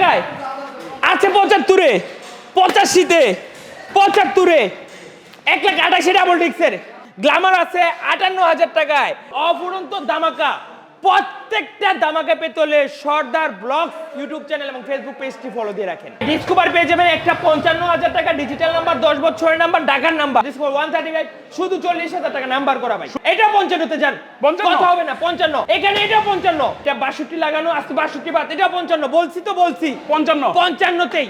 টাকায় আছে পঁচাত্তরে, পঁচাশিতে, পঁচাত্তরে। এক লাখ আটাশি ডাবল ডিক্সের গ্লামার আছে আটান্ন হাজার টাকায়। অফুরন্ত দামাকা প্রত্যেকটা দামাকা পেতে হলে সর্দার ব্লগ ইউটিউব চ্যানেল এবং ফেসবুক পেজটি ফলো দিয়ে রাখেন। ডিসকভার পেয়ে যাবেন একটা পঞ্চান্ন হাজার টাকা ডিজিটাল নাম্বার দশ বছরের নাম্বার ঢাকার number Discover one thirty five শুধু চল্লিশ হাজার টাকা নাম্বার করা ভাই এটা পঞ্চান্নতে যান। কথা হবে না পঞ্চান্ন। এখানে এটা পঞ্চান্ন। এটা বাষট্টি লাগানো আজকে বাষট্টি বাদ এটা পঞ্চান্ন। বলছি তো বলছি। পঞ্চান্ন। পঞ্চান্নতেই।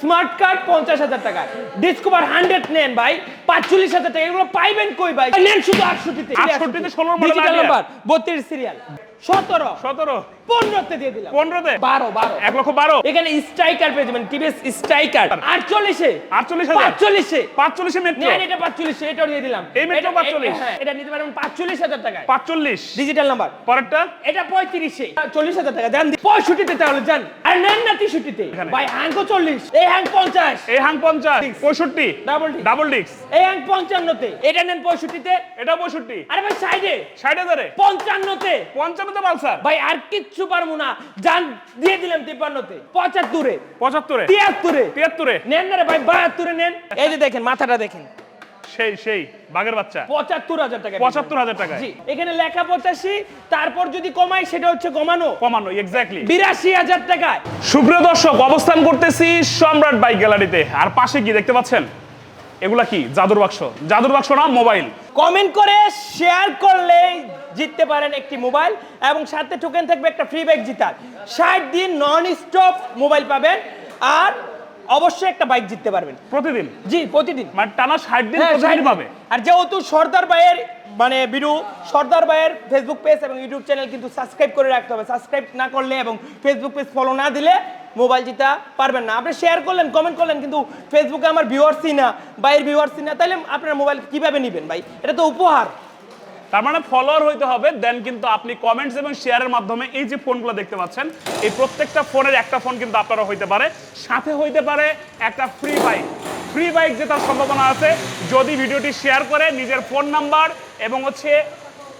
স্মার্ট কার্ড পঞ্চাশ হাজার টাকা। ডিসকভার হান্ড্রেড নেন ভাই পাঁচচল্লিশ হাজার টাকা। এগুলো পাইবেন কই ভাই? নেন শুধু আটষট্টিতে। 68 তে 16 ডিজিটাল নাম্বার বত্রিশ সিরিয়াল সতেরো। সতেরো। পনেরোতে দিয়ে দিলাম। পনেরোতে? বারো বারো। এক লক্ষ বারো। এখানে স্ট্রাইকার পেয়ে যাবেন টিভিএস স্ট্রাইকার। আটচল্লিশে? আটচল্লিশ পাঁচচল্লিশে? পাঁচচল্লিশে মেট্রো এটা পাঁচচল্লিশে এটাও দিয়ে দিলাম। এই metro এটা- 45 এটা নিতে পারবেন পাঁচচল্লিশ হাজার টাকায়। পাঁচচল্লিশ। ডিজিটাল নাম্বার পরেরটা? এটা পঁয়ত্রিশে। চল্লিশ হাজার টাকা দেন পঁয়ষট্টিতে তাহলে যান। আর নেন না তেষট্টিতে। ভাই হ্যাঙ্কো চল্লিশ। এই হ্যাঙ্ক পঞ্চাশ। এই হাং পঞ্চাশ। পঁয়ষট্টি। ডাবল ডাবল ডিক্স এই হ্যাঙ্ক পঞ্চান্নতে। এটা নেন পঁয়ষট্টিতে। এটা পঁয়ষট্টি। আরে ভাই সাইডে। পঞ্চান্নতে। পালসার ভাই আর কিচ্ছু পারব না। যান দিয়ে দিলাম তিপ্পান্নতে। পঁচাত্তরে। পঁচাত্তরে? তিয়াত্তরে। তিয়াত্তরে? নেন না রে ভাই বাহাত্তরে নেন। এই যে দেখেন মাথাটা দেখেন। সেই সেই বাঘের বাচ্চা। পঁচাত্তর হাজার টাকা। পঁচাত্তর হাজার টাকায়। জি এখানে লেখা পঁচাশি তারপর যদি কমাই সেটা হচ্ছে কমানো। কমানো এক্স্যাক্টলি বিরাশি হাজার টাকায়। সুপ্রিয় দর্শক অবস্থান করতেছি সম্রাট বাইক গ্যালারিতে। আর পাশে কি দেখতে পাচ্ছেন? এগুলা কি? জাদুর বাক্স। জাদুর বাক্স না মোবাইল। কমেন্ট করে শেয়ার করলে জিততে পারেন একটি মোবাইল এবং সাথে টোকেন থাকবে একটা ফ্রি বাইক জিতার। ষাট দিন নন স্টপ মোবাইল পাবেন আর অবশ্যই একটা বাইক জিততে পারবেন। প্রতিদিন? জি প্রতিদিন। মানে টানা ষাট দিন হ্যাঁ, প্রতিদিন পাবে? আর যেহেতু সর্দার ভাইয়ের মানে বিরু সর্দার ভাইয়ের ফেসবুক পেজ এবং ইউটিউব চ্যানেল কিন্তু সাবস্ক্রাইব করে রাখতে হবে। সাবস্ক্রাইব না করলে এবং ফেসবুক পেজ ফলো না দিলে মোবাইল জিতা পারবেন না। আপনি শেয়ার করলেন কমেন্ট করলেন, কিন্তু ফেসবুকে আমার ভিউয়ার্সই না, বাইরের ভিউয়ার্সই না। তাহলে আপনার মোবাইল কীভাবে নেবেন ভাই? এটা তো উপহার। তার মানে ফলোয়ার হইতে হবে দেন কিন্তু আপনি কমেন্টস এবং শেয়ারের মাধ্যমে এই যে ফোনগুলো দেখতে পাচ্ছেন, এই প্রত্যেকটা ফোনের একটা ফোন কিন্তু আপনারা হইতে পারে। সাথে হইতে পারে একটা ফ্রি বাইক ফ্রি বাইক জেতার সম্ভাবনা আছে। যদি ভিডিওটি শেয়ার করে নিজের ফোন নাম্বার এবং হচ্ছে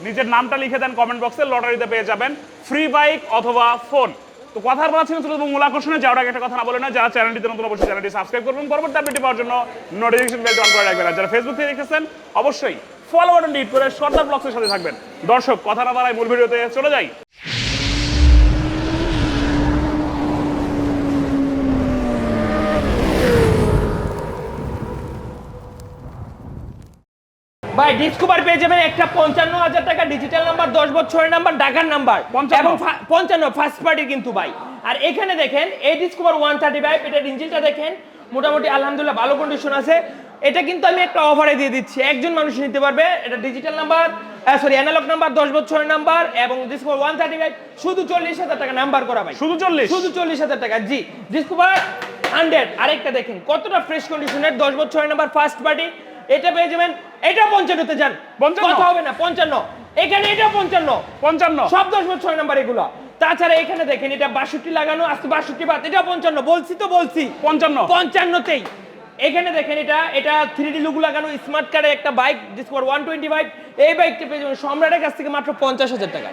নিজের নামটা লিখে দেন কমেন্ট বক্সে লটারিতে পেয়ে যাবেন ফ্রি বাইক অথবা ফোন তো কথার বলা ছিল ছিল মূল আকর্ষণে যাওয়ার আগে একটা কথা না বলে না, যারা চ্যানেলটিতে নতুন অবশ্যই চ্যানেলটি সাবস্ক্রাইব করবেন পরবর্তী আপডেটটি পাওয়ার জন্য নোটিফিকেশন বেল অন করে রাখবেন। আর যারা ফেসবুক থেকে দেখেছেন অবশ্যই ফলো বাটন ডিট করে সর্দার ব্লগসের সাথে থাকবেন। দর্শক, কথা না বাড়াই মূল ভিডিওতে চলে যাই। ভাই ডিসকভার পেয়ে যাবেন একটা পঞ্চান্ন হাজার টাকা ডিজিটাল নাম্বার দশ বছরের নাম্বার ঢাকার নাম্বার 55 এবং পঞ্চান্ন ফার্স্ট পার্টি কিন্তু ভাই। আর এখানে দেখেন এই ডিসকভার ওয়ান থার্টি ফাইভ এটার ইঞ্জিনটা দেখেন মোটামুটি আলহামদুলিল্লাহ ভালো কন্ডিশন আছে। এটা কিন্তু আমি একটা অফারে দিয়ে দিচ্ছি। একজন মানুষ নিতে পারবে এটা digital number sorry analog number দশ বছরের নাম্বার এবং ডিসকভার ওয়ান থার্টি ফাইভ শুধু চল্লিশ হাজার টাকা নাম্বার করা ভাই। শুধু চল্লিশ? শুধু চল্লিশ হাজার টাকা জি। ডিসকভার হান্ড্রেড আরেকটা দেখেন কতটা ফ্রেশ কন্ডিশনের দশ বছরের নাম্বার ফার্স্ট পার্টি এটা পেয়ে যাবেন এটা পঞ্চান্নতে যান। 55? কথা হবে না পঞ্চান্ন। এখানে এটা পঞ্চান্ন। পঞ্চান্ন। সব দশ ছয় নাম্বার এগুলো। তাছাড়া এখানে দেখেন এটা বাষট্টি লাগানো আজকে বাষট্টি বাদ এটা পঞ্চান্ন। বলছি তো বলছি। পঞ্চান্ন। পঞ্চান্নতেই। এখানে দেখেন এটা এটা থ্রি ডি লুক লাগানো স্মার্ট কার্ডের একটা bike Discover one twenty five এই বাইকটা পেয়ে যাবেন সম্রাটের কাছ থেকে মাত্র পঞ্চাশ হাজার টাকা।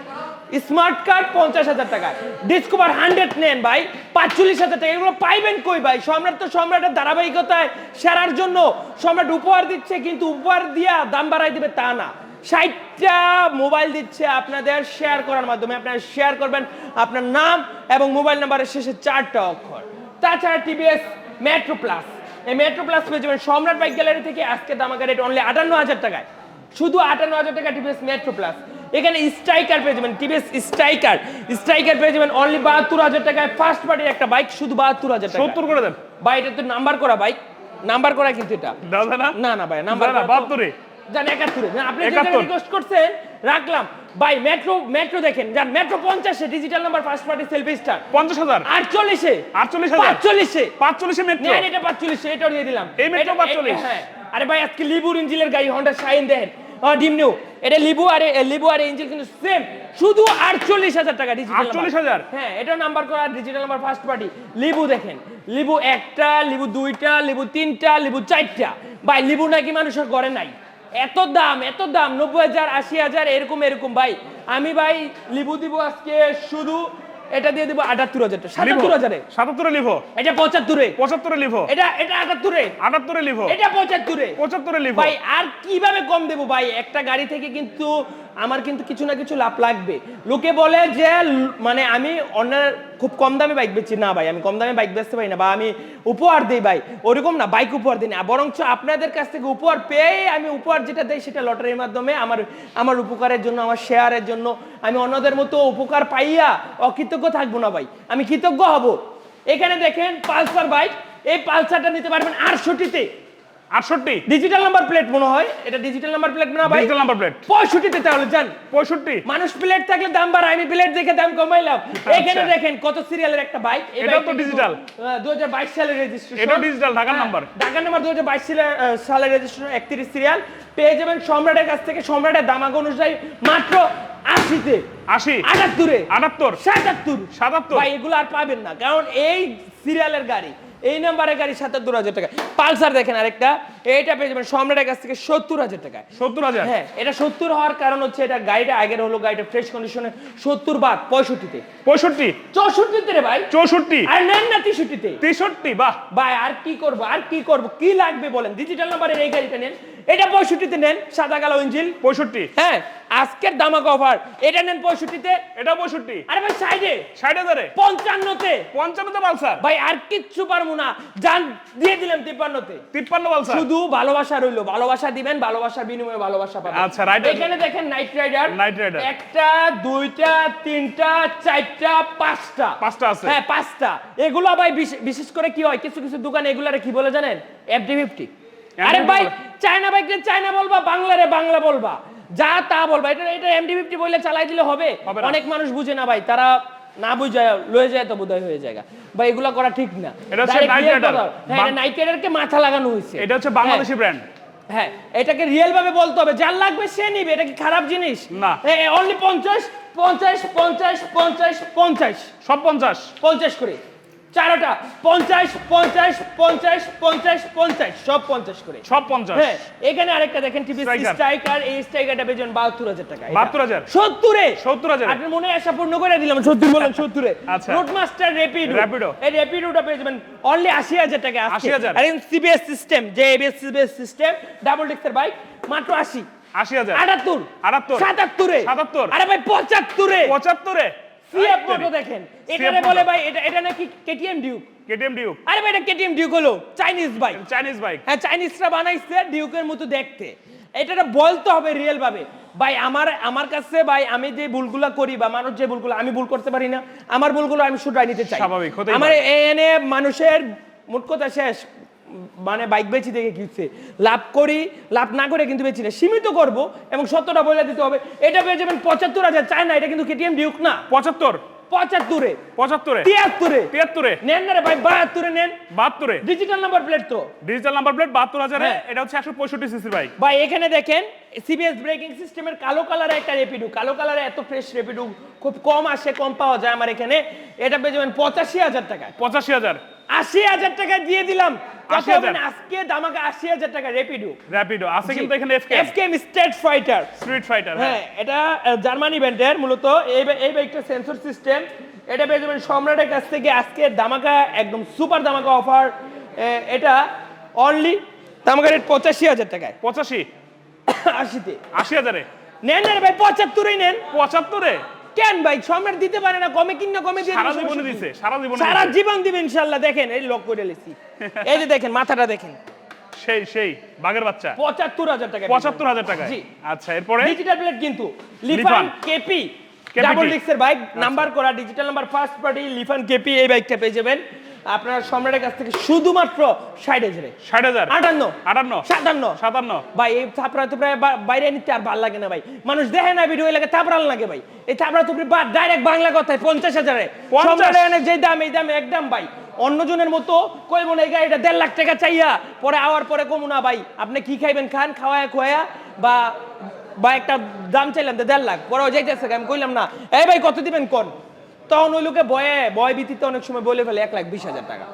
স্মার্ট কার্ড পঞ্চাশ হাজার টাকা। ডিসকভার হান্ড্রেড নেন ভাই, পাঁচচল্লিশ হাজার টাকা। এগুলো পাইবেন কই ভাই? সম্রাট তো সম্রাটের ধারাবাহিকতায় সেরার জন্য সম্রাট উপহার দিচ্ছে, কিন্তু উপহার দিয়া দাম বাড়াই দিবে তা না। ষাটটা মোবাইল দিচ্ছে আপনাদের শেয়ার করার মাধ্যমে। আপনারা শেয়ার করবেন আপনার নাম এবং মোবাইল নাম্বারের শেষে চারটা অক্ষর। তাছাড়া টিভিএস মেট্রো প্লাস এই মেট্রো প্লাস পেয়ে যাবেন সম্রাট বাইক গ্যালারি থেকে আজকে দামাকা রেট অনলি আটান্ন হাজার টাকায়। শুধু আটান্ন হাজার টাকা টিভিএস মেট্রো প্লাস এখানে স্ট্রাইকার পেয়ে যাবেন টিভিএস স্ট্রাইকার স্ট্রাইকার পেয়ে যাবেন অনলি বাহাত্তর হাজার টাকায় ফার্স্ট পার্টির একটা বাইক শুধু বাহাত্তর হাজার টাকা সত্তর করে দেন। ভাই এটা তো নাম্বার করা বাইক নাম্বার করা কিন্তু এটা। না? না না ভাই নাম্বার না, বাহাত্তরে। জান একাত্তরে। আপনি। রিকোয়েস্ট করছেন রাখলাম। ভাই মেট্রো মেট্রো দেখেন। যান মেট্রো পঞ্চাশে digital number first party selfie star পঞ্চাশ হাজার। আটচল্লিশে। আটচল্লিশ হাজার। পাঁচচল্লিশে। পাঁচচল্লিশে মেট্রো এটা পাঁচচল্লিশে এটাও দিয়ে দিলাম। এই এটা- 45 হ্যাঁ। আরে ভাই আজকে লিবুর ইঞ্জিনের গাড়ি হন্ডা শাইন দেখেন। ডিম নিউ। এটা লিবু আর লিবু আর ইঞ্জিন কিন্তু সেম শুধু আটচল্লিশ হাজার টাকা ডিজিটাল 48,000? হ্যাঁ এটা নাম্বার করা ডিজিটাল নাম্বার ফার্স্ট পার্টি লিবু দেখেন। লিবু একটা লিবু দুইটা লিবু তিনটা লিবু চারটা। ভাই লিবু নাকি মানুষের ঘরে নাই। এত দাম এত দাম নব্বই হাজার আশি হাজার এরকম এরকম। ভাই আমি ভাই লিবু দিব আজকে শুধু এটা দিয়ে দিব আটাত্তর হাজার সাতাত্তর হাজারে। সাতাত্তরে লিভো এটা পঁচাত্তরে। পঁচাত্তরে লিভো এটা এটা আটাত্তরে। আটাত্তরে লিভো এটা পঁচাত্তরে। পঁচাত্তরে লিভো ভাই আর কীভাবে কম দেবো ভাই? একটা গাড়ি থেকে কিন্তু আমার কিন্তু কিছু না কিছু লাভ লাগবে। লোকে বলে যে মানে আমি অন্যের খুব কম দামে বাইক বেচি। না ভাই, আমি কম দামে বাইক বেচতে পারি না বা আমি উপহার দিই ভাই। ওরকম না বাইক উপহার দিই না। বরঞ্চ আপনাদের কাছ থেকে উপহার পেয়ে আমি উপহার যেটা দেই সেটা লটারির মাধ্যমে আমার আমার উপকারের জন্য, আমার শেয়ারের জন্য আমি অন্যদের মতো উপকার পাইয়া অকৃতজ্ঞ থাকব না ভাই। আমি কৃতজ্ঞ হব। এখানে দেখেন পালসার বাইক এই পালসারটা নিতে পারবেন আটষট্টিতে। আটষট্টি। ডিজিটাল নাম্বার প্লেট মনে হয়। এটা ডিজিটাল নাম্বার প্লেট না ভাই? ডিজিটাল নাম্বার প্লেট পঁয়ষট্টিতে তাহলে যান। পঁয়ষট্টি। মানুষ প্লেট থাকলে দাম বাড়ায়। আমি প্লেট দেখে দাম কমাইলাম। এখানে দেখেন কত সিরিয়ালের একটা বাইক এটাও তো digital। দু হাজার বাইশ সালের রেজিস্ট্রেশন এটাও digital, ঢাকার number। ঢাকার নাম্বার দু হাজার বাইশ সালের রেজিস্ট্রেশন একত্রিশ সিরিয়াল পেয়ে যাবেন সম্রাটের কাছ থেকে। সম্রাটের দামাগ অনুযায়ী মাত্র আশিতে। আশি। আটাত্তরে। আটাত্তর। সাতাত্তর। সাতাত্তর। ভাই এগুলো আর পাবেন না। কারণ এই সিরিয়ালের গাড়ি এই নাম্বারের গাড়ি সাতাত্তর হাজার টাকা। পালসার দেখেন আরেকটা এটা পেয়ে যাবেন সম্রাটের কাছ থেকে সত্তর হাজার টাকায়। সত্তর হাজার? হ্যাঁ এটা সত্তর হওয়ার কারণ হচ্ছে এটা গাড়িটা আগের হলো গাড়িটা ফ্রেশ কন্ডিশনে সত্তর বাদ পঁয়ষট্টিতে। পঁয়ষট্টি? চৌষট্টিতে রে ভাই। চৌষট্টি? আর নেন না তেষট্টিতে। তেষট্টি বাহ। ভাই আর কি করব আর কি করব কি লাগবে বলেন? ডিজিটাল নাম্বারের এই গাড়িটা নেন। এটা পঁয়ষট্টিতে নেন সাদা কালো ইঞ্জিল পঁয়ষট্টি। হ্যাঁ। আজকের দামাক অফার এটা নেন পঁয়ষট্টিতে। এটা পঁয়ষট্টি। আরে ভাই সাইডে ষাট হাজারে? পঞ্চান্নতে। পঞ্চান্নতে পালসার ভাই আর কিচ্ছু পারব না। জান দিয়ে দিলাম তিপ্পান্নতে। তিপ্পান্ন পালসার শুধু ভালোবাসা রইল। ভালোবাসা দিবেন ভালোবাসার বিনিময়ে ভালোবাসা পাবেন। আচ্ছা, রাইডার এখানে দেখেন নাইট রাইডার Night Rider। একটা দুইটা তিনটা চারটা পাঁচটা। পাঁচটা আছে। হ্যাঁ পাঁচটা। এগুলো ভাই বিশেষ করে কি হয় কিছু কিছু দোকানে এগুলারে কি বলে জানেন? এফডি ফিফটি আরে ভাই চায়না বাইক চায়না বলবা বাংলারে বাংলা বলবা। যা তা বলবা। এটা এটা এমডি ফিফটি বললে চালাই দিলে হবে। অনেক মানুষ বুঝে না ভাই। তারা না বুঝে লয়ে যায় তো বোধহয় হয়ে যায় বা এগুলা করা ঠিক না। এটা হচ্ছে। কথা। হ্যাঁ নাইট রাইডারকে মাথা লাগানো হয়েছে। এটা হচ্ছে বাংলাদেশি ব্র্যান্ড হ্যাঁ এটাকে রিয়েল ভাবে বলতে হবে। যার লাগবে সে নিবে। এটা কি খারাপ জিনিস? না। অনলি পঞ্চাশ পঞ্চাশ পঞ্চাশ পঞ্চাশ পঞ্চাশ। সব পঞ্চাশ। পঞ্চাশ করে। চারোটা। পঞ্চাশ পঞ্চাশ পঞ্চাশ পঞ্চাশ পঞ্চাশ। সব পঞ্চাশ করে। সব পঞ্চাশ। হ্যাঁ এখানে আরেকটা দেখেন টিভি স্ট্রাইকার এই স্ট্রাইকারটা পেয়েছেন বাহাত্তর হাজার টাকা। এটা। 72,000 সত্তরে। সত্তর হাজার। আপনি মনে আশা পূর্ণ করে দিলাম সত্তর বলেন সত্তরে। আচ্ছা। Roadmaster Rapido Rapido। এই র্যাপিডোটা পেয়ে যাবেন অনলি আশি হাজার টাকা 80,000 আর সিবিএস সিস্টেম যে এবিএস সিবিএস সিস্টেম ডাবল ডিক্সের বাইক মাত্র আশি। আশি হাজার। আটাত্তর। আটাত্তর। সাতাত্তরে। 77 আরে ভাই পঁচাত্তরে। পঁচাত্তরে। সিএফ মোটো দেখেন। এখানে বলে ভাই এটা এটা নাকি কেটিএম ডিউক? KTM Duke. আরে ভাই এটা কেটিএম ডিউক হলো। চাইনিজ বাইক চাইনিজ বাইক হ্যাঁ চাইনিজরা বানাইছে ডিউকের মতো দেখতে। এটা বলতে হবে রিয়েল ভাবে ভাই আমার আমার কাছে ভাই আমি যে ভুলগুলা করি বা মানুষ যে ভুলগুলো আমি ভুল করতে পারি না। আমার ভুলগুলো আমি শুধরাই নিতে চাই। স্বাভাবিক, আমার। এনে মানুষের মোট কথা শেষ। মানে বাইক বেচি দেখে কিনছে। লাভ করি লাভ না করে কিন্তু বেচি না সীমিত করব এবং সত্যটা বলে দিতে হবে। এটা পেয়ে যাবেন পঁচাত্তর হাজার চায় না এটা কিন্তু কেটিএম ডিউক না। পঁচাত্তর? পঁচাত্তরে। পঁচাত্তরে? তিয়াত্তরে। তিয়াত্তরে? নেন না রে ভাই বাহাত্তরে নেন। বাহাত্তরে? ডিজিটাল নাম্বার প্লেট তো। ডিজিটাল নাম্বার প্লেট বাহাত্তর হাজারে? হ্যাঁ। এটা হচ্ছে একশো পঁয়ষট্টি সিসির বাইক। ভাই এখানে দেখেন সিবিএস ব্রেকিং সিস্টেমের কালো কালারে একটা রেপিডু কালো কালারে এত ফ্রেশ রেপিডু খুব কম আসে কম পাওয়া যায় আমার এখানে। এটা পেয়ে যাবেন পঁচাশি হাজার টাকায়। পঁচাশি হাজার? আশি হাজার টাকা দিয়ে দিলাম। কত 80,000 আজকে দামাকে আশি হাজার টাকা রেপিডু র্যাপিডো আছে কিন্তু এখানে FK FKM state fighter street fighter হ্যাঁ। এটা জার্মানি ব্যান্ডের মূলত এই এই বাইকটা সেন্সর সিস্টেম এটা পেয়ে যাবেন সম্রাটের কাছ থেকে আজকে দামাকা একদম সুপার দামাকা অফার এটা অনলি দামাকা রেট পঁচাশি হাজার টাকায়। পঁচাশি? আশিতে। আশি হাজারে? নেন না ভাই পঁচাত্তরই নেন। পঁচাত্তরে? কেন ভাই? সম্রাট দিতে পারে না কমে কিনা কমে দিয়ে সারা জীবন দিছে সারা জীবন সারা জীবন দিবে ইনশাআল্লাহ দেখেন এই লক করে লেছি। এই যে দেখেন মাথাটা দেখেন। সেই সেই বাঘের বাচ্চা। পঁচাত্তর হাজার টাকা পঁচাত্তর হাজার টাকায়? জি। আচ্ছা এরপরে? ডিজিটাল প্লেট কিন্তু। লিফান। কেপি। ডাবল ডিক্সের বাইক নাম্বার করা digital number first party Lifan KP এই বাইকটা পেয়ে যাবেন। আপনার সম্রাটের কাছ থেকে শুধুমাত্র ষাট হাজারে। ষাট হাজার? আটান্ন। আটান্ন? সাতান্ন। সাতান্ন? ভাই এই থাপড়া তুপড়া বাইরে নিতে আর ভালো লাগে না ভাই। মানুষ দেখে না ভিডিও লাগে থাপড়াল লাগে ভাই। এই থাপড়া তুপড়ি বা ডাইরেক্ট বাংলা কথায় পঞ্চাশ হাজারে? সম্রাটের যে দাম এই দাম একদম ভাই। অন্যজনের মতো কই মনে এই গাড়িটা দেড় লাখ টাকা চাইয়া পরে আওয়ার পরে কমু না ভাই। আপনি কি খাইবেন খান খাওয়ায় খোয়া বা বা একটা দাম চাইলাম দেড় লাখ। পরে যাইতেছে আমি কইলাম না। এই ভাই কত দিবেন কোন? তখন ওই লোকে বয়ে, বয় ভিত্তিতে অনেক সময় বলে ফেলে এক লাখ বিশ হাজার টাকা।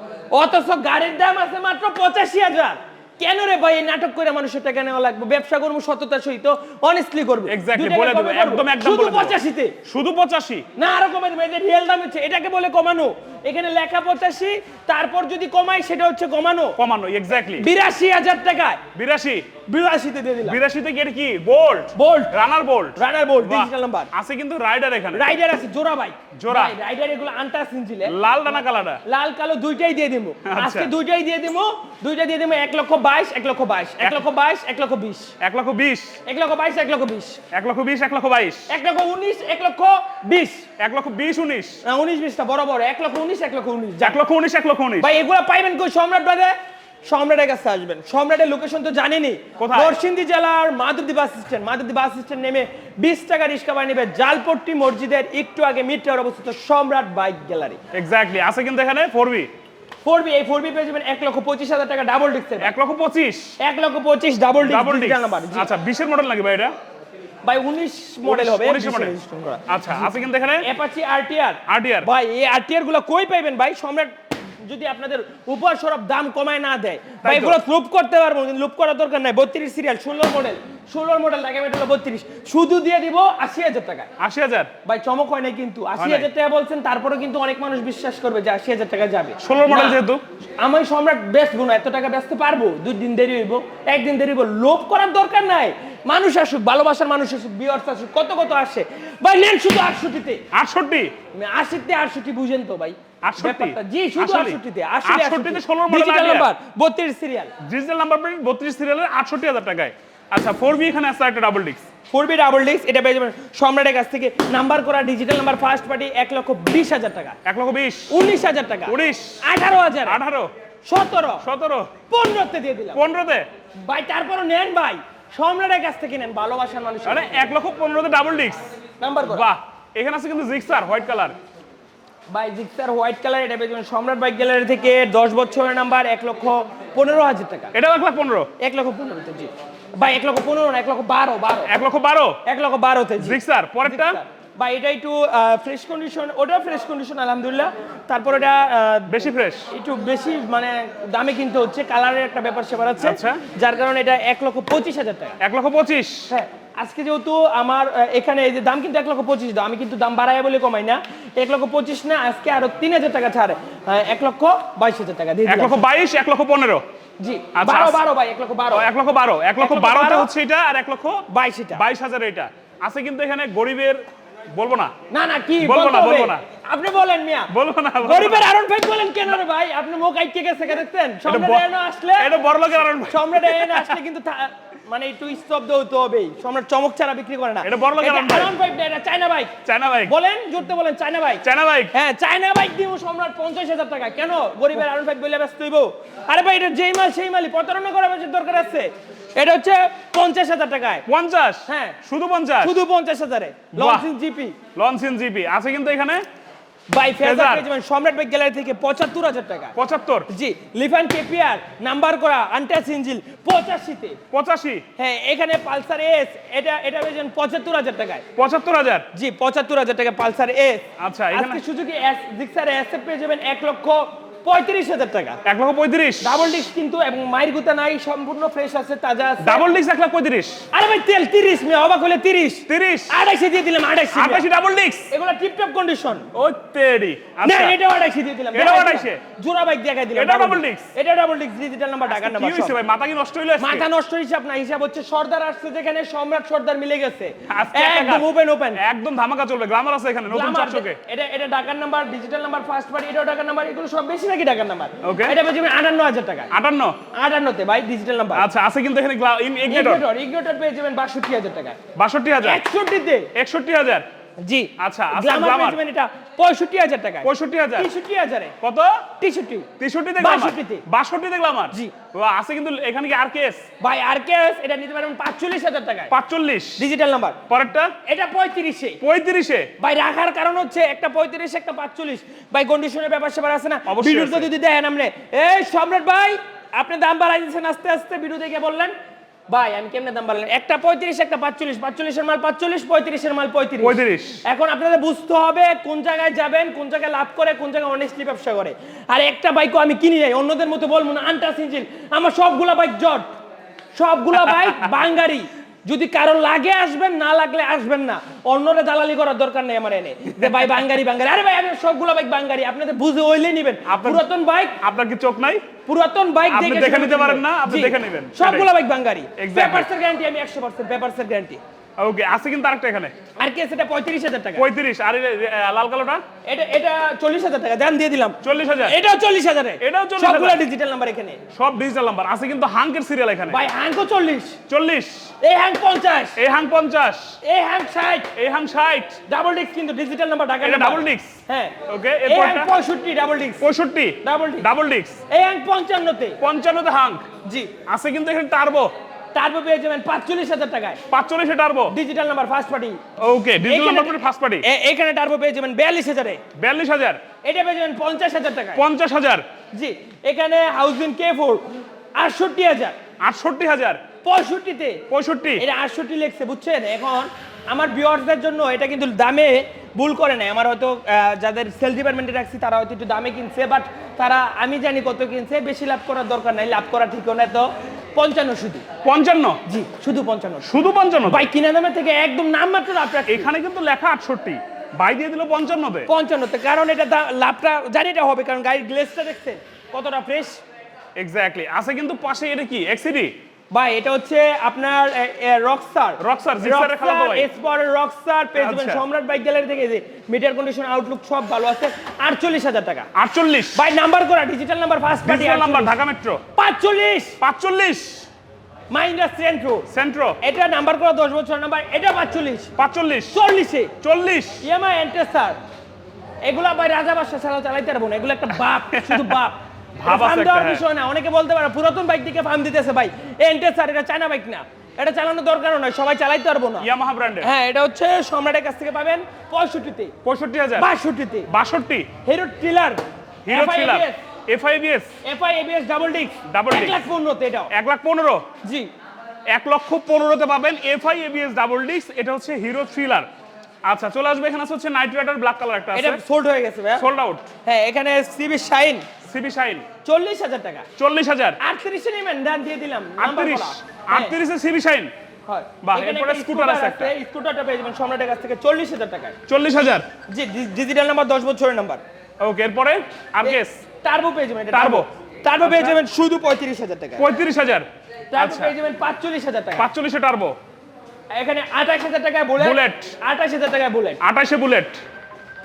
অথচ গাড়ির দাম আছে মাত্র পঁচাশি হাজার। কেন রে ভাই এই নাটক করে মানুষের টাকা নেওয়া লাগবে? ব্যবসা করব সততার সহিত অনেস্টলি করব। এক্স্যাক্টলি বলে দেবো একদম একদম শুধু বলে দেবো। পঁচাশিতে। শুধু পঁচাশি। না আরও কমে দেবো রিয়েল দাম হচ্ছে এটাকে বলে কমানো। এখানে লেখা পঁচাশি তারপর যদি কমাই সেটা হচ্ছে কমানো। কমানো এক্স্যাক্টলি বিরাশি হাজার টাকায়। বিরাশি। বিরাশিতে দিয়ে দিলাম। বিরাশিতে কি এটা কি? Bolt Bolt runner Bolt runner Bolt digital number আছে কিন্তু রাইডার এখানে। রাইডার আছে জোড়া বাইক জোড়া। রাইডার এগুলো ইঞ্জিলে লাল ডানা কালারটা। লাল কালো দুইটাই দিয়ে দিব আচ্ছা। আজকে দুইটাই দিয়ে দিব দুইটা দিয়ে দিব এক লক্ষ বাইশ এক লক্ষ বাইশ এক লক্ষ বাইশ এক লক্ষ বিশ এক লক্ষ বিশ এক লক্ষ বাইশ এক লক্ষ বিশ এক লক্ষ বিশ এক লক্ষ বাইশ এক লক্ষ উনিশ এক লক্ষ বিশ এক লক্ষ বিশ উনিশ উনিশ বিশটা বড় বড় এক লক্ষ উনিশ এক লক্ষ উনিশ এক লক্ষ উনিশ এক লক্ষ উনিশ ভাই এগুলো পাইবেন কই সম্রাট বাদে সম্রাটের কাছে আসবেন সম্রাটের লোকেশন তো জানেনি? নরসিংদী জেলার Madhabdi bus stand Madhabdi bus stand নেমে বিশ টাকা রিক্সা ভাড়া নেবে জালপট্টি মসজিদের একটু আগে মিড টাওয়ার অবস্থিত সম্রাট বাইক গ্যালারি এক্স্যাক্টলি আছে কিন্তু এখানে ফোর ফোর বি এই ফোর বি পেয়ে যাবেন এক লক্ষ পঁচিশ হাজার টাকা ডাবল ডিস্কের এক লক্ষ পঁচিশ? এক লক্ষ পঁচিশ ডাবল ডাবল ডিস্ক নাম্বার আচ্ছা বিশের মডেল লাগবে ভাই এটা? ভাই উনিশ মডেল হবে 19 মডেল আচ্ছা আছে কিন্তু এখানে অ্যাপাচি আরটিআর আরটিআর ভাই এই আরটিআরগুলো কই পাইবেন ভাই? সম্রাট যদি আপনাদের উপর সরব দাম কমায় না দেয় ভাই এগুলো লুপ করতে পারব কিন্তু লুপ করার দরকার নাই। বত্রিশ সিরিয়াল ষোলো মডেল ষোলোর মডেল টাকা মেট্রো বত্রিশ। শুধু দিয়ে দিব আশি হাজার টাকা। আশি হাজার? ভাই চমক হয় না কিন্তু। আশি। হাজার টাকা বলছেন তারপরে কিন্তু অনেক মানুষ বিশ্বাস করবে যে আশি হাজার টাকা যাবে। ষোলোর মডেল যেহেতু? আমি সম্রাট বেস্ট গুণ এত টাকা বেচতে পারব? দুই দিন দেরি হইব একদিন দেরি হইব লোভ করার দরকার নাই। মানুষ আসুক ভালোবাসার মানুষ আসুক বিয়ার্স আসুক কত কত আসে। ভাই নেন শুধু আটষট্টিতে। আটষট্টি? আশিতে আটষট্টি বুঝেন তো ভাই। 68? ব্যাপারটা। জি শুধু আসলে? আটষট্টিতে 68 তে 16 model ডিজিটাল idea? নাম্বার বত্রিশ সিরিয়াল ডিজিটাল নাম্বার বত্রিশ সিরিয়ালের আটষট্টি হাজার টাকায়। আচ্ছা ফোর বি এখানে আছে একটা double disc four B double disc এটা পেয়ে যাবেন সম্রাটের কাছ থেকে। নাম্বার করা ডিজিটাল নাম্বার ফার্স্ট পার্টি এক লক্ষ বিশ হাজার টাকা। এক লক্ষ বিশ। উনিশ হাজার টাকা। উনিশ। আঠারো হাজার। আঠারো। সতেরো। সতেরো। পনেরোতে দিয়ে দিলাম। পনেরোতে? ভাই তারপরও নেন ভাই। সম্রাটের কাছ থেকে নেন ভালোবাসার মানুষ আরে এক লক্ষ পনেরোতে ডাবল ডিস্ক নাম্বার বাহ এখানে আছে কিন্তু জিক্সার হোয়াইট কালার ভাই জিক্সার হোয়াইট কালার এটা পেয়ে যাবেন। সম্রাট বাইক গ্যালারি থেকে দশ বছরের নাম্বার এক লক্ষ পনেরো হাজার টাকা। এটাও এক লাখ পনেরো। এক লক্ষ পনেরোতে জি। ভাই এক লক্ষ পনেরো না এক লক্ষ বারো বারো। এক লক্ষ বারো? এক লক্ষ বারোতে জিক্সার পরেরটা? বা এটা একটু ফ্রেশ কন্ডিশন ওটাও ফ্রেশ কন্ডিশন আলহামদুলিল্লাহ। তারপর এটা বেশি ফ্রেশ একটু বেশি মানে দামে কিনতে হচ্ছে কালারের একটা ব্যাপার সেবার আছে। আচ্ছা। যার কারণে এটা এক লক্ষ পঁচিশ হাজার টাকা। এক লক্ষ পঁচিশ? হ্যাঁ। আজকে যেহেতু আমার এখানে এই যে দাম কিন্তু এক লক্ষ পঁচিশ দাম আমি কিন্তু দাম বাড়াই বলে কমাই না। এক লক্ষ পঁচিশ না আজকে আরও তিন হাজার টাকা ছাড়ে। এক লক্ষ বাইশ হাজার টাকা দিয়ে এক লক্ষ বাইশ এক লক্ষ পনেরো। জি বারো। বারো ভাই এক লক্ষ বারো। এক লক্ষ বারো এক লক্ষ লক্ষ বারোটা হচ্ছে এটা আর এক লক্ষ বাইশ এটা। বাইশ হাজার এটা। আছে কিন্তু এখানে গরিবের বলব না। না না কি বলব না, বলব না। আপনি বলেন মিয়া। বলব না গরিবের আরন ভাই বলেন কেন রে ভাই? আপনি মুখ আইকে গেছে দেখতেন সম্রাট আসলে এটা বড় লোকের আরন ভাই। সম্রাট আসলে কিন্তু মানে একটু স্তব্ধ হতে হবেই সম্রাট চমক ছাড়া বিক্রি করে না। এটা বড় লোকের আরন ভাই। না, এটা চায়না বাইক চায়না বাইক বলেন জোরতে বলেন চায়না বাইক চায়না বাইক হ্যাঁ চায়না বাইক দিব সম্রাট পঞ্চাশ হাজার টাকা। কেন? গরিবের আরন ভাই বলে ব্যস্ত হইব। আরে ভাই এটা যেই মাল সেই মালই। প্রতারণা করার বেশি দরকার আছে। এটা হচ্ছে পঞ্চাশ হাজার টাকায়। পঞ্চাশ? হ্যাঁ। শুধু পঞ্চাশ? শুধু পঞ্চাশ হাজারে। লঞ্চিং জিপি লঞ্চিন জিপি আছে কিন্তু এখানে? বাই। সম্রাট বাইক গ্যালারি থেকে পঁচাত্তর হাজার টাকা। পঁচাত্তর? জি লিফান কেপিআর নাম্বার করা আন্টাস ইঞ্জিল পঁচাশিতে। পঁচাশি? হ্যাঁ এখানে পালসার এস এটা এটা পেয়েছেন পঁচাত্তর হাজার টাকায়। পঁচাত্তর হাজার? জি পঁচাত্তর হাজার টাকা পালসার এস। আচ্ছা, এখানে- সুজুকি এস জিক্সার এস পেয়ে যাবেন এক লক্ষ পঁয়ত্রিশ হাজার টাকা। এক লক্ষ পঁয়ত্রিশ। ডাবল ডিস্ক কিন্তু এবং মায়ের গুতা নাই সম্পূর্ণ ফ্রেশ আছে তাজা আছে। ডাবল ডিস্ক এক লাখ পঁয়ত্রিশ। আরে ভাই তেল তিরিশ মে অবাক হলে তিরিশ। তিরিশ। আড়াইশে দিয়ে দিলাম আড়াইশে। আঠাশি ডাবল ডিস্ক এগুলো টিপটপ কন্ডিশন ও তেরি না আচ্ছা। এটাও আড়াইশে দিয়ে দিলাম দেখাই আড়াইশে? জোড়া বাইক দেখাই দিলাম এটাও double disc? এটা ডাবল ডিস্ক ডিজিটাল নাম্বার ঢাকার কি নাম্বার হয়েছে সব। ভাই? মাথা কি নষ্ট হইল মাথা নষ্ট হিসাব না হিসাব হচ্ছে সর্দার আসছে যেখানে সম্রাট সর্দার মিলে গেছে। একদম ওপেন ওপেন একদম ধামাকা চলবে গ্লামার আছে এখানে নতুন চকচকে এটা এটা ঢাকার number digital number first party এটাও ঢাকার নাম্বার এগুলো সব বেশি নাকি ঢাকার নাম্বার? ওকে এটা আটান্ন হাজার টাকা। আটান্ন? আটান্নতে ভাই ডিজিটাল নাম্বার আচ্ছা আছে কিন্তু এখানে ইগনেটর ইগনোটর পেয়ে যাবেন বাষট্টি হাজার টাকা। বাষট্টি হাজার। একষট্টিতে। একষট্টি হাজার। জি আচ্ছা, আচ্ছা, গ্লামার। এটা পঁয়ষট্টি হাজার টাকা পঁয়ষট্টি হাজার? তেষট্টি হাজারে। কত? তেষট্টি। তেষট্টিতে গ্লামার বাষট্টিতে। বাষট্টিতে গ্লামার জি। ও, আছে কিন্তু এখানে কি আর কেস ভাই আর কেস এটা নিতে পারবেন পাঁচচল্লিশ হাজার টাকায়। পাঁচচল্লিশ? ডিজিটাল নাম্বার পরেরটা? এটা পঁয়ত্রিশে। পঁয়ত্রিশে? ভাই রাখার কারণ হচ্ছে একটা পঁয়ত্রিশ একটা পাঁচচল্লিশ। ভাই কন্ডিশনের ব্যাপার স্যাপার আছে না? ভিডিওতে যদি দেখেন আপনি। এই সম্রাট ভাই আপনি দাম বাড়াই দিচ্ছেন আস্তে আস্তে ভিডিও দেখে বললেন। ভাই আমি কেমনে দাম বাড়লাম? একটা পঁয়ত্রিশ একটা পাঁচচল্লিশ। পাঁচচল্লিশের মাল পাঁচচল্লিশ পঁয়ত্রিশের মাল পঁয়ত্রিশ। পঁয়ত্রিশ। এখন আপনাদের বুঝতে হবে কোন জায়গায় যাবেন কোন জায়গায় লাভ করে কোন জায়গায় অনেস্টলি ব্যবসা করে। আর একটা বাইকও আমি কিনি নাই অন্যদের মতো বলব না আনটাস ইঞ্জিন আমার সবগুলা বাইক জট। সবগুলা বাইক বাঙ্গারি। যদি কারও লাগে আসবেন না লাগলে আসবেন না। অন্যরা দালালি করার দরকার নেই আমার এনে। যে ভাই বাঙ্গারি বাঙ্গারি। আরে ভাই আমি সবগুলো বাইক বাঙ্গারি। আপনাদের বুঝে ওইলে নিবেন। পুরাতন বাইক আপনার কি চোখ নাই? পুরাতন বাইক দেখে নিতে পারেন না, আপনি দেখে নেবেন। সবগুলো বাইক বাঙ্গারি. পেপারসের গ্যারান্টি আমি 100% পেপারসের গ্যারান্টি ওকে আছে কিন্তু আরেকটা এখানে। আর কি সেটা 35000 টাকা। পঁয়ত্রিশ আর লাল কালোটা? এটা এটা 40000 টাকা দাম দিয়ে দিলাম। চল্লিশ হাজার। এটাও 40000 এ এটাও 40,000 সবগুলো ডিজিটাল নাম্বার এখানে। সব ডিজিটাল নাম্বার আছে কিন্তু হাঙ্কের সিরিয়াল এখানে। ভাই হ্যাংকো 40 চল্লিশ। এই হ্যাং 50 এই হাং পঞ্চাশ। এই হ্যাং 60 এই হাং ষাট। ডাবল ডিস্ক কিন্তু ডিজিটাল নাম্বার ঢাকা এটা ডাবল ডিক্স হ্যাঁ। Okay, এই? হ্যাং 65 ডাবল ডিস্ক পঁয়ষট্টি। ডাবল ডিস্ক ডাবল ডিক্স এই হ্যাং 55 তে পঞ্চান্নতে হাং জি। আছে কিন্তু এখানে টার্বো তারপর পেয়ে যাবেন 45000 টাকায়। পাঁচচল্লিশে turbo? Digital number first party okay digital number first party এখানে টার্বো পেয়ে যাবেন 42000 এ বিয়াল্লিশ হাজার? এটা পেয়ে যাবেন 50000 টাকায়। পঞ্চাশ হাজার? জি এখানে হাউজিং কে ফোর আটষট্টি হাজার। আটষট্টি হাজার? পঁয়ষট্টিতে। পঁয়ষট্টি? এটা আটষট্টি লেখছে বুঝছেন? এখন আমার ভিউয়ার্সদের জন্য এটা কিন্তু দামে ভুল করে নাই। আমার হয়তো যাদের সেল ডিপার্টমেন্টে রাখছি তারা হয়তো একটু দামে কিনছে বাট তারা আমি জানি কত কিনছে বেশি লাভ করার দরকার নাই লাভ করা ঠিক না তো পঞ্চান্ন শুধু। পঞ্চান্ন? জি শুধু পঞ্চান্ন। শুধু পঞ্চান্ন? ভাই কিনা দামে থেকে একদম নাম মাত্র লাভ এখানে কিন্তু লেখা আটষট্টি। বাই দিয়ে দিল পঞ্চান্নতে পঞ্চান্নতে কারণ এটা লাভটা জানি এটা হবে কারণ গাড়ির গ্লেসটা দেখছেন কতটা ফ্রেশ এক্স্যাক্টলি আছে কিন্তু পাশে এটা কি? এক্সিডি ভাই এটা হচ্ছে আপনার রকস্টার Rockstar, Zixar এর খেলা তো ভাই। এসপরের রকস্টার পেয়ে আচ্ছা। সম্রাট বাইক গ্যালারি থেকে যে মিটার কন্ডিশন আউটলুক সব ভালো আছে। আটচল্লিশ হাজার টাকা। আটচল্লিশ। ভাই নাম্বার করা digital number first party digital number Dhaka metro পাঁচচল্লিশ। পাঁচচল্লিশ। মাইন্ডাস সেন্ট্রো সেন্ট্রো এটা নাম্বার করা দশ বছর নাম্বার এটা পাঁচচল্লিশ। পাঁচচল্লিশ। চল্লিশে। চল্লিশ। ইএমআই এন্টেসার এগুলা ভাই রাজা বাদশা ছাড়াও চালাইতে পারব না। এগুলো একটা বাপ শুধু বাপ। ফার্ম দেওয়ার হ্যাঁ। বিষয় না অনেকে বলতে পারে পুরাতন বাইক দিকে ফার্ম দিতেছে ভাই। এন্টেসার এটা চায়না বাইক না। এটা চালানোর দরকারও নয় সবাই চালাইতে পারব না। ইয়ামাহা ব্র্যান্ডের হ্যাঁ এটা হচ্ছে সম্রাটের কাছ থেকে পাবেন পঁয়ষট্টিতে। পঁয়ষট্টি হাজার? বাষট্টিতে। বাষট্টি? হিরো ট্রিলার হিরো থ্রিলার এফআইবিএস এফআই এবিএস ডাবল ডিক্স Double এক। লাখ পনেরোতে এটাও। এক লাখ পনেরো? জি। এক লক্ষ পনেরোতে পাবেন এফআই এবিএস ডাবল ডিস্ক এটা হচ্ছে হিরো থ্রিলার আচ্ছা চলে আসবে এখানে আছে হচ্ছে নাইট রাইডার ব্ল্যাক কালার একটা আছে। এটা সোল্ড হয়ে গেছে ভাই সোল্ড আউট হ্যাঁ এখানে সিবি শাইন সিবি শাইন। চল্লিশ হাজার টাকা। চল্লিশ হাজার। আটত্রিশে নেবেন ডান দিয়ে দিলাম। আটত্রিশ। হ্যাঁ। আটত্রিশে সিবি শাইন। বাহ, এরপরে স্কুটার আছে একটা। স্কুটারটা পেয়ে যাবেন সম্রাটের কাছ থেকে চল্লিশ হাজার টাকায়। চল্লিশ হাজার। জি ডিজিটাল নাম্বার দশ বছরের নাম্বার ওকে এরপরে আর কেস টার্বো পেয়ে যাবেন Turbo। টার্বো পেয়ে আচ্ছা। যাবেন শুধু পঁয়ত্রিশ হাজার টাকা পঁয়ত্রিশ হাজার। টার্বো আচ্ছা। পেয়ে যাবেন পাঁচচল্লিশ হাজার টাকা পাঁচচল্লিশে টার্বো এখানে আঠাশ হাজার টাকায় বুলেট। আঠাশ হাজার টাকায় বুলেট আঠাশে বুলেট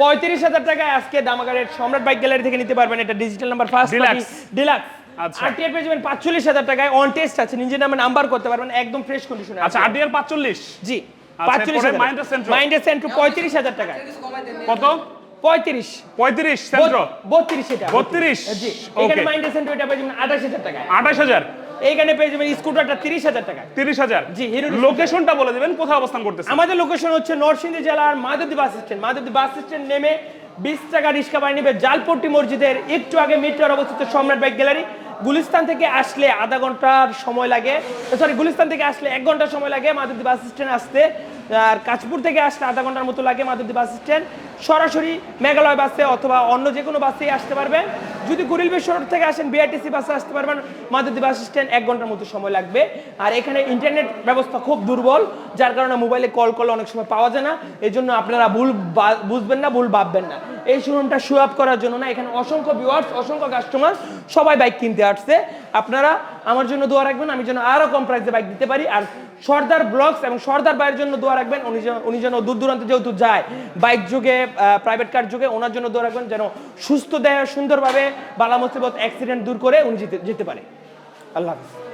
পঁয়ত্রিশ হাজার টাকায় আজকে দামাগারের সম্রাট বাইক গ্যালারি থেকে নিতে পারবেন। এটা ডিজিটাল নাম্বার ফার্স্ট। ডিলাক্স। আর টিআর পেয়ে যাবেন পাঁচচল্লিশ হাজার টাকায়। অন টেস্ট আছে নিজের নামে নাম্বার করতে পারবেন একদম ফ্রেশ কন্ডিশনে আচ্ছা পাঁচচল্লিশ। জি আচ্ছা, পাঁচচল্লিশ মাইন্ডের সেন্ট্রো পঁয়ত্রিশ হাজার টাকায়। কত? পঁয়ত্রিশ। পঁয়ত্রিশ সেন্ট্রো বত্রিশ এটা। 32 জি এখানে মাইন্ডের সেন্ট্রো এটা পেয়ে যাবেন আঠাশ হাজার টাকায়। আঠাশ হাজার। এইখানে পেয়ে যাবেন স্কুটারটা তিরিশ হাজার টাকা তিরিশ হাজার। জি, হিরো লোকেশনটা বলে দেবেন কোথায় অবস্থান করতেছে। আমাদের লোকেশন হচ্ছে নরসিংদী জেলার Madhabdi bus stand. Madhabdi bus stand নেমে বিশ টাকা রিক্সা বাড়ি নেবে জালপট্টি মসজিদের একটু আগে মিটার অবস্থিত সম্রাট বাইক গ্যালারি। গুলিস্তান থেকে আসলে আধা ঘণ্টার সময় লাগে সরি গুলিস্তান থেকে আসলে এক ঘণ্টা সময় লাগে মাধবদী বাস স্ট্যান্ড আসতে। আর কাঁচপুর থেকে আসলে আধা ঘণ্টার মতো লাগে মাধবদী বাস স্ট্যান্ড। সরাসরি মেঘালয় বাসে অথবা অন্য যে কোনো বাসেই আসতে পারবেন। যদি গুরিল রোড থেকে আসেন বিআরটিসি বাসে আসতে পারবেন, মাধবদী বাস স্ট্যান্ড এক ঘণ্টার মতো সময় লাগবে। আর এখানে ইন্টারনেট ব্যবস্থা খুব দুর্বল, যার কারণে মোবাইলে কল করলে অনেক সময় পাওয়া যায় না। এই জন্য আপনারা ভুল বুঝবেন না, ভুল ভাববেন না। এই শোরুমটা শো আপ করার জন্য না, এখানে অসংখ্য ভিউয়ার্স অসংখ্য কাস্টমার সবাই বাইক কিনতে আসছে। আপনারা আমার জন্য দোয়া রাখবেন, আমি যেন আরও কম প্রাইসে বাইক দিতে পারি। আর সর্দার ব্লগস এবং সর্দার ভাইয়ের জন্য দোয়া রাখবেন। উনি যেন উনি যেন দূর দূরান্তে যেহেতু যায়, বাইক যুগে প্রাইভেট কার যুগে, ওনার জন্য দোয়া রাখবেন যেন সুস্থ দেয় সুন্দরভাবে বালা মুসিবত অ্যাক্সিডেন্ট দূর করে উনি যেতে যেতে পারে। আল্লাহ হাফিজ।